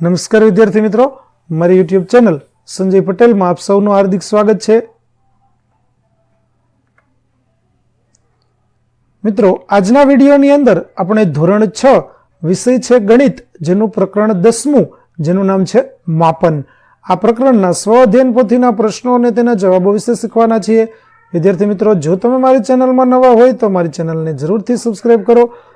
નમસ્કાર વિદ્યાર્થી મિત્રો, મારી યુટ્યુબ ચેનલ સંજય પટેલમાં આપ સૌનું હાર્દિક સ્વાગત છે. મિત્રો, આજના વિડીયોની અંદર આપણે ધોરણ છ વિષય છે ગણિત, જેનું પ્રકરણ દસમું, જેનું નામ છે માપન. આ પ્રકરણના સ્વ અધ્યયન પોથીના પ્રશ્નો અને તેના જવાબો વિશે શીખવાના છીએ. વિદ્યાર્થી મિત્રો, જો તમે મારી ચેનલમાં નવા હોય તો મારી ચેનલને જરૂરથી સબસ્ક્રાઇબ કરો.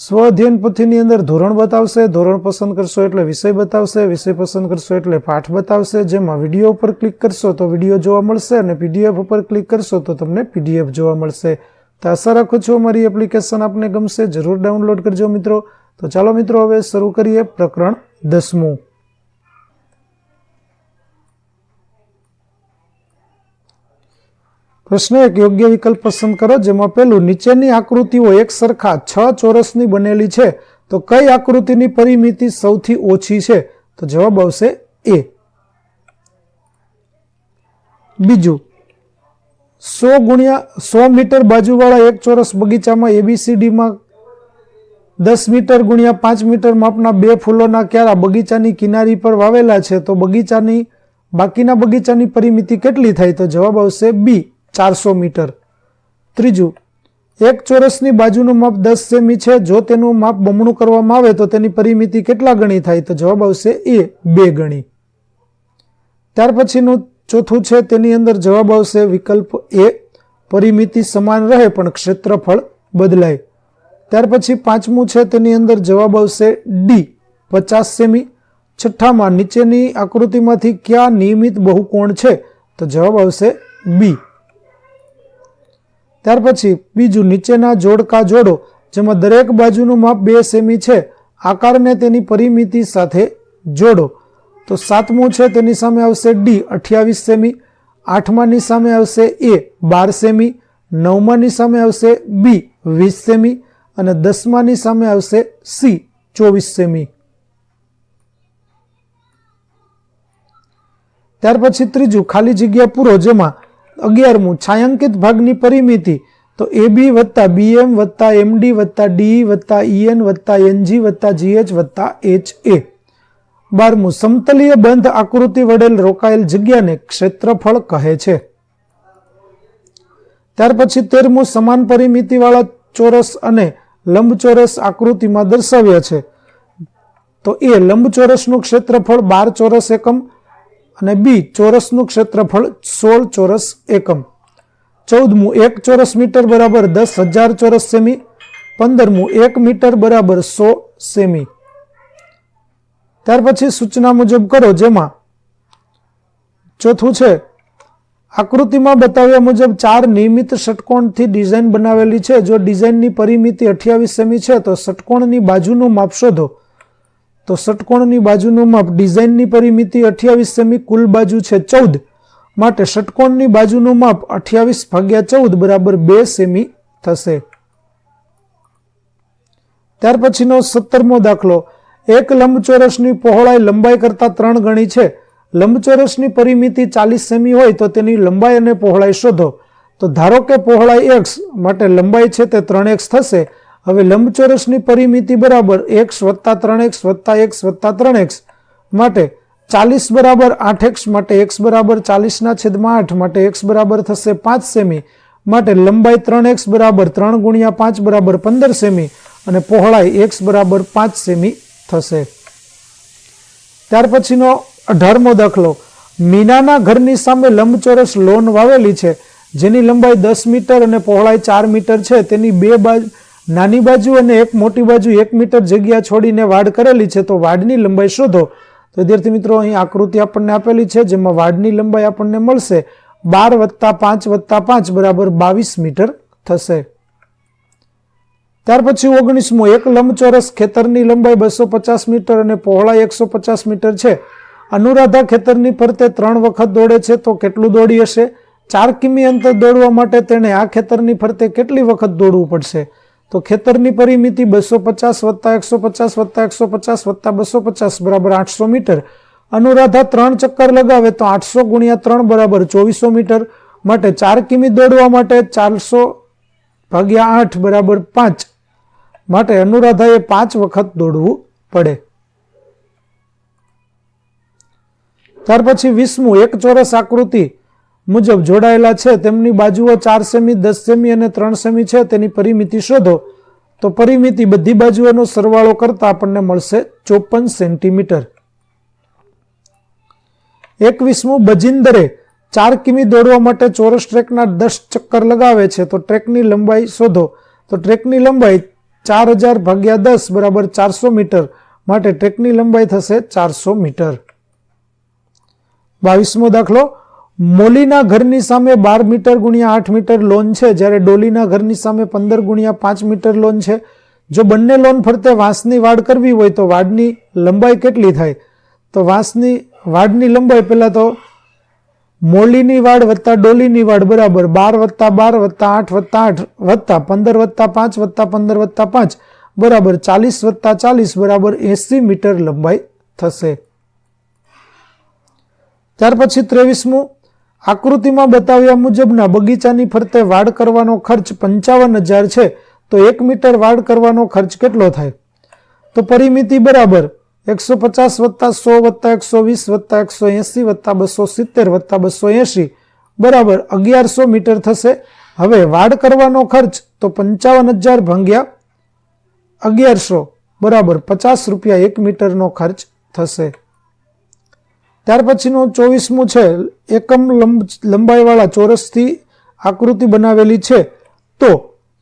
સ્વ અધ્યયન પોથીની અંદર ધોરણ બતાવશે, ધોરણ પસંદ કરશો એટલે વિષય બતાવશે, વિષય પસંદ કરશો એટલે પાઠ બતાવશે. જેમાં વીડિયો ઉપર ક્લિક કરશો તો વીડિયો જોવા મળશે અને પીડીએફ ઉપર ક્લિક કરશો તો તમને પીડીએફ જોવા મળશે. તો આશા રાખું છું અમારી એપ્લિકેશન આપને ગમશે. જરૂર ડાઉનલોડ કરજો મિત્રો. તો ચાલો મિત્રો, હવે શરૂ કરીએ પ્રકરણ દસમું. પ્રશ્ન એક, યોગ્ય વિકલ્પ પસંદ કરો, જેમાં પેલું નીચેની આકૃતિઓ એક સરખા છ ચોરસની બનેલી છે. તો કઈ આકૃતિની પરિમિતિ સૌથી ઓછી છે? તો જવાબ આવશે એ. બીજું, સો ગુણ્યા, સો મીટર બાજુવાળા એક ચોરસ બગીચામાં એબીસીડીમાં દસ મીટર ગુણ્યા પાંચ મીટર માપના બે ફૂલોના ક્યારા બગીચાની કિનારી પર વાવેલા છે, તો બગીચાની, બાકીના બગીચાની પરિમિતિ કેટલી થાય? તો જવાબ આવશે બી. ચારસો મીટર. ત્રીજું, એક ચોરસની બાજુનું માપ દસ સેમી છે, જો તેનું માપ બમણું કરવામાં આવે તો તેની પરિમિતિ કેટલા ગણી થાય? તો જવાબ આવશે એ, બે ગણી. ત્યાર પછીનું ચોથું છે, તેની અંદર જવાબ આવશે વિકલ્પ એ, પરિમિતિ સમાન રહે પણ ક્ષેત્રફળ બદલાય. ત્યાર પછી પાંચમું છે, તેની અંદર જવાબ આવશે ડી, પચાસ સેમી. છઠ્ઠામાં નીચેની આકૃતિમાંથી કયા નિયમિત બહુકોણ છે? તો જવાબ આવશે બી. ત્યાર પછી બીજું નીચેના જોડકા જોડો, જેમાં દરેક બાજુનું માપ બે સેમી છે, આકારને તેની પરિમિતિ સાથે જોડો. તો સાતમું છે, તેની સામે આવશે ડી અઠ્યાવીસ સેમી. આઠમાની સામે આવશે એ બાર સેમી. નવમાની સામે આવશે બી વીસ સેમી. અને દસમાની સામે આવશે સી ચોવીસ સેમી. ત્યાર પછી ત્રીજું, ખાલી જગ્યા પૂરો, જેમાં અગિયારમું છાयांકિત ભાગની પરિમિતિ. તો એ બી વત્તા બીએમ વત્તા એમડી વત્તા ડી વત્તા ઈએન વત્તા એનજી વત્તા જીએચ વત્તા એચ એ. બારમું, સમતલીય બંધ આકૃતિ વડેલ રોકાયેલ જગ્યાને ક્ષેત્રફળ કહે છે. ત્યાર પછી તેરમું, સમાન પરિમિતિવાળા ચોરસ અને લંબચોરસ આકૃતિમાં દર્શાવ્યા છે. તો એ લંબચોરસનું ક્ષેત્રફળ બાર ચોરસ એકમ અને બી, ચોરસનું ક્ષેત્રફળ સોળ ચોરસ એકમ. ચૌદમું, એક ચોરસ મીટર બરાબર દસ હજાર ચોરસ સેમી. પંદરમું, એક મીટર બરાબર સો સેમી. ત્યાર પછી સૂચના મુજબ કરો જેમાં ચોથું છે, આકૃતિમાં બતાવ્યા મુજબ ચાર નિયમિત ષટકોણથી ડિઝાઇન બનાવેલી છે. જો ડિઝાઇનની પરિમિતિ અઠ્યાવીસ સેમી છે, તો ષટકોણની બાજુનું માપ શોધો. તો ષટકોણની બાજુનું માપ ડિઝાઇનની પરિમિતિ અઠ્યાવીસ સેમી કુલ બાજુ છે ચૌદ. માટે ષટકોણની બાજુનું માપ અઠ્યાવીસ ભાગ્યા ચૌદ બરાબર બે સેમી થશે. ત્યાર પછીનો સત્તરમો દાખલો. એક લંબચોરસની પહોળાઈ લંબાઈ કરતાં ત્રણ ગણી છે. લંબચોરસની પરિમિતિ ચાલીસ સેમી હોય તો તેની લંબાઈ અને પહોળાઈ શોધો. તો ધારો કે પહોળાઈ એક્સ, માટે લંબાઈ છે તે ત્રણ એક્સ થશે. હવે લંબચોરસની પરિમિતિ બરાબર એક્સ વત્તા ત્રણ એક્સ વત્તા એક્સ વત્તા ત્રણ એક્સ માટે ચાલીસ બરાબર આઠ એક્સ માટે એક્સ બરાબર ચાલીસના છેદમાં આઠ માટે એક્સ બરાબર થશે પાંચ સેમી માટે લંબાઈ ત્રણ એક્સ બરાબર ત્રણ ગુણ્યા પાંચ બરાબર પંદર સેમી અને પહોળાઈ એક્સ બરાબર પાંચ સેમી થશે. ત્યાર પછીનો અઢારમો દાખલો. મીનાના ઘરની સામે લંબચોરસ લોન વાવેલી છે. જેની લંબાઈ દસ મીટર અને પહોળાઈ ચાર મીટર છે. તેની બે બાજુ નાની બાજુ અને એક મોટી બાજુ એક મીટર જગ્યા છોડીને વાડ કરેલી છે, તો વાડની લંબાઈ શોધો. તો વિદ્યાર્થી મિત્રો, અહીં આકૃતિ આપણને આપેલી છે, જેમાં વાડની લંબાઈ આપણને મળશે. બાર વત્તા પાંચ વત્તા પાંચ બરાબર બાવીસ મીટર થશે. ત્યાર પછી ઓગણીસમો, એક લંબચોરસ ખેતરની લંબાઈ બસો પચાસ મીટર અને પહોળાઈ એકસો પચાસ મીટર છે. અનુરાધા ખેતરની ફરતે ત્રણ વખત દોડે છે, તો કેટલું દોડી હશે? ચાર કિમી અંતર દોડવા માટે તેણે આ ખેતરની ફરતે કેટલી વખત દોડવું પડશે? તો ખેતરની પરિમિતિ બસો પચાસ વત્તા એકસો પચાસ વત્તા એકસો પચાસ વત્તા બસો પચાસ બરાબર આઠસો મીટર. અનુરાધા ત્રણ ચક્કર લગાવે તો આઠસો ગુણ્યા ત્રણ બરાબર ચોવીસો મીટર. માટે ચાર કિમી દોડવા માટે ચારસો ભાગ્યા આઠ બરાબર પાંચ. માટે અનુરાધાએ પાંચ વખત દોડવું પડે. ત્યાર પછી વીસમું એક ચોરસ આકૃતિ મુજબ જોડાયેલા છે, તેમની બાજુઓ ચાર સેમી, દસ સેમી અને ત્રણ સેમી છે. તેની પરિમિતિ શોધો તો પરિમિતિ બધી બાજુઓનો સરવાળો કરતા આપણને મળશે ચોપન સેન્ટીમીટર. એકવીસમું, બજિંદરે ચાર કિમી દોડવા માટે ચોરસ ટ્રેકના દસ ચક્કર લગાવે છે. તો ટ્રેકની લંબાઈ શોધો. તો ટ્રેકની લંબાઈ ચાર હજાર ભાગ્યા દસ બરાબર ચારસો મીટર માટે ટ્રેકની લંબાઈ થશે ચારસો મીટર. બાવીસમો દાખલો મોલીના ઘરની સામે બાર મીટર ગુણ્યા આઠ મીટર લોન છે, જ્યારે ડોલીના ઘરની સામે પંદર ગુણ્યા પાંચ મીટર લોન છે. જો બંને લોન ફરતે વાંસની વાડ કરવી હોય તો વાડની લંબાઈ કેટલી થાય? તો વાંસની, વાડની લંબાઈ પહેલાં તો મોલીની વાડ વત્તા ડોલીની વાડ બરાબર બાર વત્તા બાર વત્તા આઠ વત્તા આઠ વત્તા પંદર વત્તા પાંચ વત્તા પંદર વત્તા પાંચ બરાબર ચાલીસ વત્તા ચાલીસ બરાબર એસી મીટર લંબાઈ થશે. ત્યાર પછી ત્રેવીસમું આકૃતિમાં બતાવ્યા મુજબના બગીચાની ફરતે વાડ કરવાનો ખર્ચ પંચાવન હજાર છે, તો એક મીટર વાડ કરવાનો ખર્ચ કેટલો થાય? તો પરિમિતિ બરાબર એકસો પચાસ વત્તા સો વત્તા એકસો વીસ વત્તા એકસો એંસી વત્તા બસો સિત્તેર વત્તા બસો એંસી બરાબર અગિયારસો મીટર થશે. હવે વાડ કરવાનો ખર્ચ તો પંચાવન હજાર ભાંગ્યા અગિયારસો બરાબર પચાસ રૂપિયા એક મીટરનો ખર્ચ થશે. ત્યાર પછીનું ચોવીસમું છે, એકમ લંબ, લંબાઈવાળા ચોરસથી આકૃતિ બનાવેલી છે. તો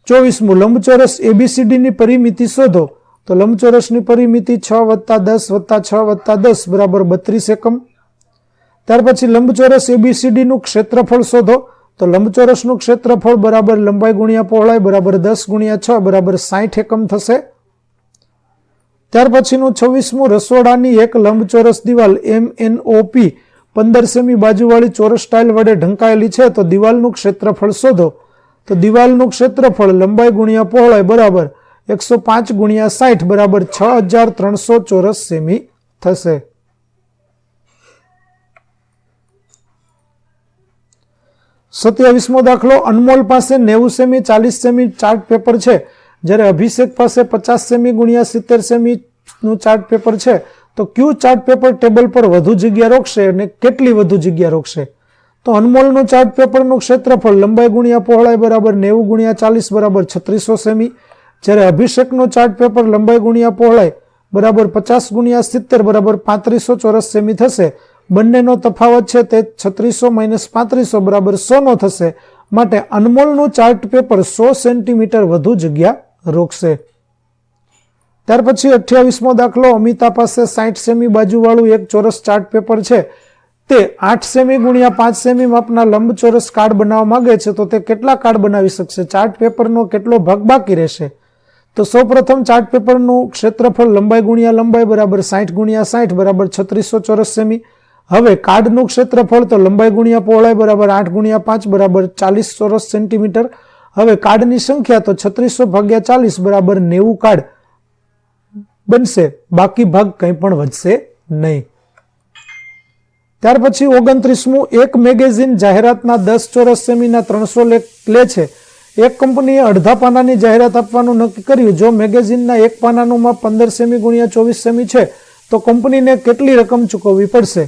ચોવીસમું, લંબચોરસ એબીસીડીની પરિમિતિ શોધો. તો લંબચોરસની પરિમિતિ છ વત્તા દસ વત્તા છ વત્તા દસ બરાબર બત્રીસ એકમ. ત્યાર પછી લંબચોરસ એબીસીડીનું ક્ષેત્રફળ શોધો. તો લંબચોરસનું ક્ષેત્રફળ બરાબર લંબાઈ ગુણ્યા પહોળાઈ બરાબર દસ ગુણ્યા છ બરાબર સાઠ એકમ થશે. ત્યાર પછીનું છવ્વીસમું રસોડાની એક લંબચોરસ દિવાલ એમ એન ઓપી પંદર સેમી બાજુવાળી ચોરસ ટાઇલ વડે ઢંકાયેલી છે. તો દિવાલનું ક્ષેત્રફળ શોધો. તો દિવાલનું ક્ષેત્રફળ લંબાઈ ગુણ્યા પહોળાઈ બરાબર એકસો પાંચ ગુણ્યા સાઠ બરાબર છ હજાર ત્રણસો ચોરસ સેમી થશે. સત્યાવીસમો દાખલો અનમોલ પાસે નેવું સેમી ચાલીસ સેમી ચાર્ટ પેપર છે. જ્યારે અભિષેક પાસે પચાસ સેમી ગુણ્યા સિત્તેર સેમીનું ચાર્ટ પેપર છે, તો ક્યુ ચાર્ટ પેપર ટેબલ પર વધુ જગ્યા રોકશે અને કેટલી વધુ જગ્યા રોકશે? તો અનમોલનું ચાર્ટ પેપરનું ક્ષેત્રફળ લંબાઈ ગુણ્યા પહોળાઈ બરાબર નેવું ગુણ્યા ચાલીસ બરાબર છત્રીસો સેમી. જ્યારે અભિષેકનું ચાર્ટ પેપર લંબાઈ ગુણ્યા પહોળાઈ બરાબર પચાસ ગુણ્યા સિત્તેર બરાબર પાંત્રીસો ચોરસ સેમી થશે. બંનેનો તફાવત છે તે છત્રીસો માઇનસ પાંત્રીસો બરાબર સોનો થશે. માટે અનમોલનું ચાર્ટ પેપર સો સેન્ટીમીટર વધુ જગ્યા રોકશે. ત્યાર પછી અઠ્યાવીસમો દાખલો અમિતા પાસે સાઠ સેમી બાજુવાળું એક ચોરસ ચાર્ટ પેપર છે. તે આઠ સેમી ગુણ્યા પાંચ સેમી માપના લંબચોરસ કાર્ડ બનાવવા માંગે છે, તો તે કેટલા કાર્ડ બનાવી શકશે? ચાર્ટ પેપરનો કેટલો ભાગ બાકી રહેશે? તો સૌપ્રથમ ચાર્ટ પેપરનું ક્ષેત્રફળ લંબાઈ ગુણ્યા લંબાઈ બરાબર સાઠ ગુણ્યા સાઠ બરાબર છત્રીસો ચોરસ સેમી. હવે કાર્ડનું ક્ષેત્રફળ તો લંબાઈ ગુણ્યા પહોળાઈ બરાબર આઠ ગુણ્યા પાંચ બરાબર ચાલીસ ચોરસ સેન્ટીમીટર. હવે કાર્ડની સંખ્યા તો છત્રીસો ભાગ્યા ચાલીસ બરાબર નેવું કાર્ડ બનશે. બાકી ભાગ કંઈ પણ વધશે નહીં. ત્યાર પછી ઓગણત્રીસમું એક મેગેઝિન જાહેરાતના દસ ચોરસ સેમીના ત્રણસો લે છે. એક કંપનીએ અડધા પાનાની જાહેરાત આપવાનું નક્કી કર્યું. જો મેગેઝિનના એક પાનાનું માપ પંદર સેમી ગુણ્યા ચોવીસ સેમી છે, તો કંપનીને કેટલી રકમ ચૂકવવી પડશે?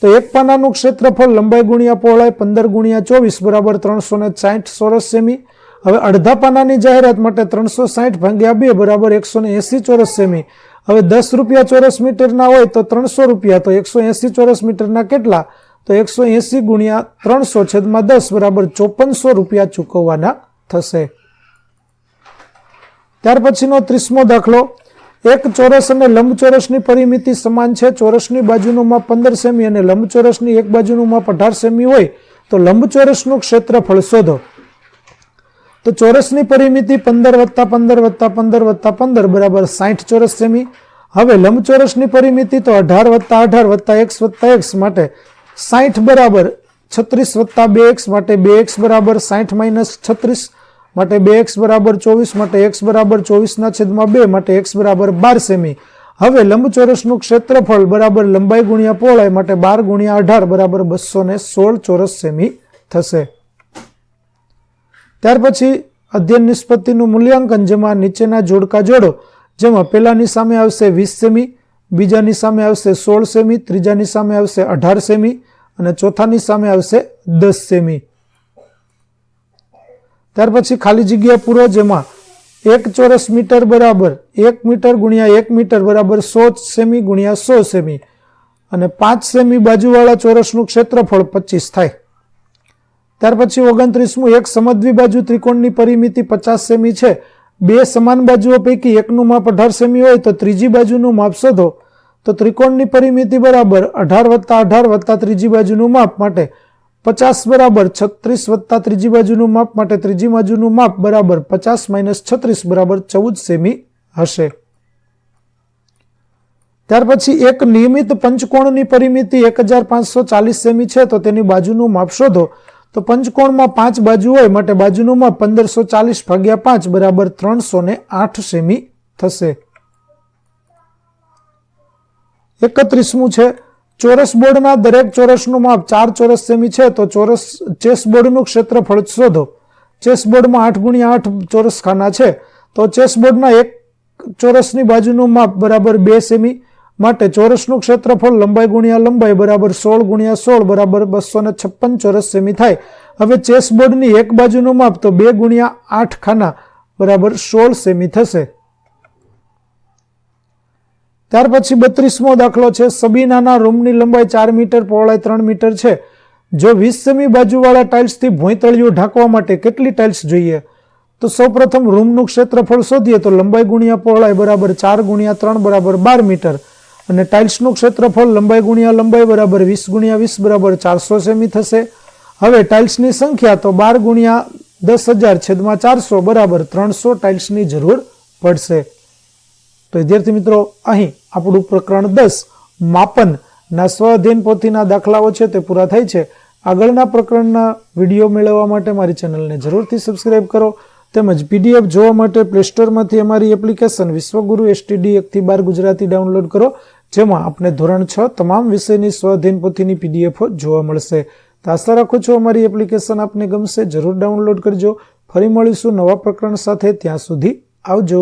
તો એક પાનાનું ક્ષેત્રફળ લંબાઈ ગુણ્યા પહોળાઈ પંદર ગુણ્યા ચોવીસ બરાબર ત્રણસો ને સાઠ ચોરસ સેમી. હવે અડધા પાનાની જાહેરાત માટે ત્રણસો સાઠ ભાગ્યા બે બરાબર એકસો ને એસી ચોરસ સેમી. હવે દસ રૂપિયા ચોરસ મીટરના હોય તો ત્રણસો રૂપિયા, તો એકસો એસી ચોરસ મીટરના કેટલા? તો એકસો એસી ગુણ્યા ત્રણસો છેદમાં દસ બરાબર ચોપનસો રૂપિયા ચૂકવવાના થશે. ત્યાર પછીનો ત્રીસમો દાખલો. એક ચોરસ અને લંબચોરસની પરિમિતિ સમાન છે. ચોરસની બાજુનું માપ પંદર સેમી અને લંબચોરસની એક બાજુનું માપ અઢાર સેમી હોય તો લંબચોરસનું ક્ષેત્રફળ શોધો. તો ચોરસની પરિમિતિ પંદર વત્તા પંદર વત્તા પંદર વત્તા પંદર બરાબર સાઠ ચોરસ સેમી. હવે લંબચોરસની પરિમિતિ તો અઢાર વત્તા અઢાર વત્તા એક્સ વત્તા એક્સ માટે સાઠ બરાબર છત્રીસ વત્તા બે એક્સ માટે બે એક્સ બરાબર સાઠ માઇનસ છત્રીસ. માટે બે એક્સ બરાબર ચોવીસ માટે એક્સ બરાબર ચોવીસના છેદમાં બે માટે એક્સ બરાબર બાર સેમી. હવે લંબચોરસનું ક્ષેત્રફળ બરાબર લંબાઈ ગુણ્યા પહોળાઈ માટે બાર ગુણ્યા અઢાર બરાબર બસો ને સોળ ચોરસ સેમી થશે. ત્યાર પછી અધ્યયન નિષ્પત્તિનું મૂલ્યાંકન, જેમાં નીચેના જોડકા જોડો, જેમાં પહેલાની સામે આવશે વીસ સેમી, બીજાની સામે આવશે સોળ સેમી, ત્રીજાની સામે આવશે અઢાર સેમી, અને ચોથાની સામે આવશે દસ સેમી. ત્યાર પછી ખાલી જગ્યા પૂરો જેમાં એક ચોરસ મીટર બરાબર, એક મીટર ગુણ્યા એક મીટર બરાબર સો સેમી ગુણ્યા સો સેમી. અને પાંચ સેમી બાજુવાળા ચોરસનું ક્ષેત્રફળ પચીસ થાય. ત્યાર પછી ઓગણત્રીસમું, એક સમદ્વી બાજુ ત્રિકોણની પરિમિતિ પચાસ સેમી છે. બે સમાન બાજુઓ પૈકી એકનું માપ અઢાર સેમી હોય તો ત્રીજી બાજુનું માપ શોધો. તો ત્રિકોણની પરિમિતિ બરાબર અઢાર વત્તા અઢાર વત્તા ત્રીજી બાજુનું માપ માટે પચાસ બરાબર છત્રીસ વત્તા ત્રીજી બાજુનું માપ માટે ત્રીજી બાજુનું માપ બરાબર પચાસ માઇનસ છત્રીસ બરાબર ચૌદ સેમી હશે. ત્યાર પછી એક નિયમિત પંચકોણની પરિમિતિ એક હજાર પાંચસો ચાલીસ સેમી છે, તો તેની બાજુનું માપ શોધો. તો પંચકોણમાં પાંચ બાજુ હોય માટે બાજુનું માપ પંદરસો ચાલીસ ભાગ્યા પાંચ બરાબર ત્રણસો ને આઠ સેમી થશે. એકત્રીસમું છે ચોરસ બોર્ડના દરેક ચોરસનું માપ ચાર ચોરસ સેમી છે, તો ચોરસ ચેસ બોર્ડનું ક્ષેત્રફળ શોધો. ચેસ બોર્ડમાં આઠ ગુણ્યા આઠ ચોરસ ખાના છે, તો ચેસ બોર્ડના એક ચોરસની બાજુનું માપ બરાબર બે સેમી માટે ચોરસનું ક્ષેત્રફળ લંબાઈ ગુણ્યા લંબાઈ બરાબર સોળ ગુણ્યા સોળ બરાબર બસો ને છપ્પન ચોરસ સેમી થાય. હવે ચેસ બોર્ડની એક બાજુનું માપ તો બે ગુણ્યા આઠ ખાના બરાબર સોળ સેમી થશે. ત્યાર પછી બત્રીસમો દાખલો છે. સબીનાના રૂમની લંબાઈ ચાર મીટર, પહોળાઈ ત્રણ મીટર છે. જો વીસ સેમી બાજુવાળા ટાઇલ્સથી ભોંયતળિયું ઢાંકવા માટે કેટલી ટાઇલ્સ જોઈએ? તો સૌપ્રથમ રૂમનું ક્ષેત્રફળ શોધીએ તો લંબાઈ ગુણ્યા પહોળાઈ બરાબર ચાર ગુણ્યા ત્રણ બરાબર બાર મીટર અને ટાઇલ્સનું ક્ષેત્રફળ લંબાઈ ગુણ્યા લંબાઈ બરાબર વીસ ગુણ્યા વીસ બરાબર ચારસો સેમી થશે. હવે ટાઇલ્સની સંખ્યા તો બાર ગુણ્યા દસ હજાર છેદમાં ચારસો બરાબર ત્રણસો ટાઇલ્સની જરૂર પડશે. તો વિદ્યાર્થી મિત્રો, અહીં આપણું પ્રકરણ દસ માપનના સ્વ અધ્યયન પોથીના દાખલાઓ છે તે પૂરા થાય છે. આગળના પ્રકરણના વીડિયો મેળવવા માટે મારી ચેનલને જરૂરથી સબસ્ક્રાઇબ કરો તેમજ પીડીએફ જોવા માટે પ્લે સ્ટોરમાંથી અમારી એપ્લિકેશન વિશ્વગુરુ એસટીડી એકથી બાર ગુજરાતી ડાઉનલોડ કરો, જેમાં આપને ધોરણ છ તમામ વિષયની સ્વ અધ્યયન પોથીની પીડીએફ જોવા મળશે. તો આશા રાખું છું અમારી એપ્લિકેશન આપને ગમશે, જરૂર ડાઉનલોડ કરજો. ફરી મળીશું નવા પ્રકરણ સાથે, ત્યાં સુધી આવજો.